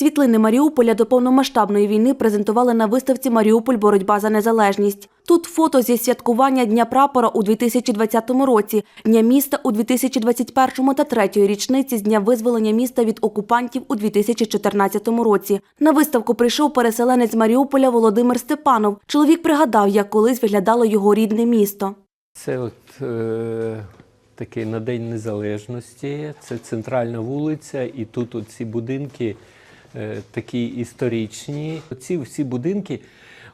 Світлини Маріуполя до повномасштабної війни презентували на виставці Маріуполь боротьба за незалежність. Тут фото зі святкування Дня прапора у 2020 році, Дня міста у 2021 та третьої річниці з дня визволення міста від окупантів у 2014 році. На виставку прийшов переселенець Маріуполя Володимир Степанов. Чоловік пригадав, як колись виглядало його рідне місто. Це от е, такий на День Незалежності, це центральна вулиця, і тут от ці будинки такі історичні. Ці всі будинки,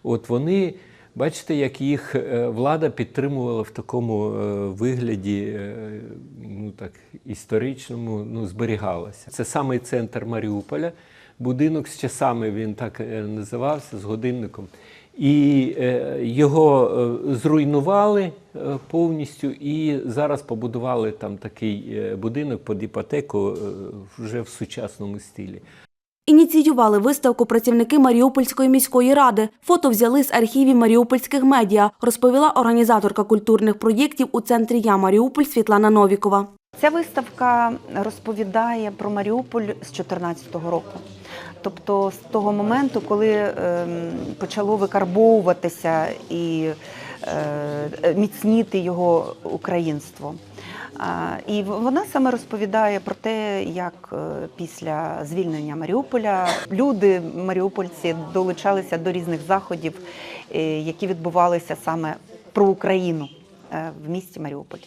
от вони, бачите, як їх е, влада підтримувала в такому е, вигляді, е, ну так, історичному, ну, зберігалася. Це самий центр Маріуполя. Будинок з часами він так е, називався, з годинником. І е, його е, зруйнували е, повністю, і зараз побудували там такий е, будинок під іпотеку е, вже в сучасному стилі. Ініціювали виставку працівники Маріупольської міської ради. Фото взяли з архівів маріупольських медіа, розповіла організаторка культурних проєктів у центрі Я Маріуполь Світлана Новікова. Ця виставка розповідає про Маріуполь з 2014 року. Тобто з того моменту, коли ем, почало викарбовуватися і е, міцніти його українство. І вона саме розповідає про те, як е, після звільнення Маріуполя люди, маріупольці, долучалися до різних заходів, е, які відбувалися саме про Україну е, в місті Маріуполь.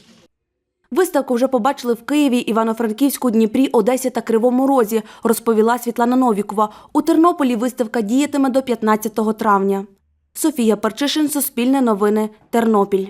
Виставку вже побачили в Києві, Івано-Франківську, Дніпрі, Одесі та Кривому Розі, розповіла Світлана Новікова. У Тернополі виставка діятиме до 15 травня. Софія Парчишин, Суспільне новини, Тернопіль.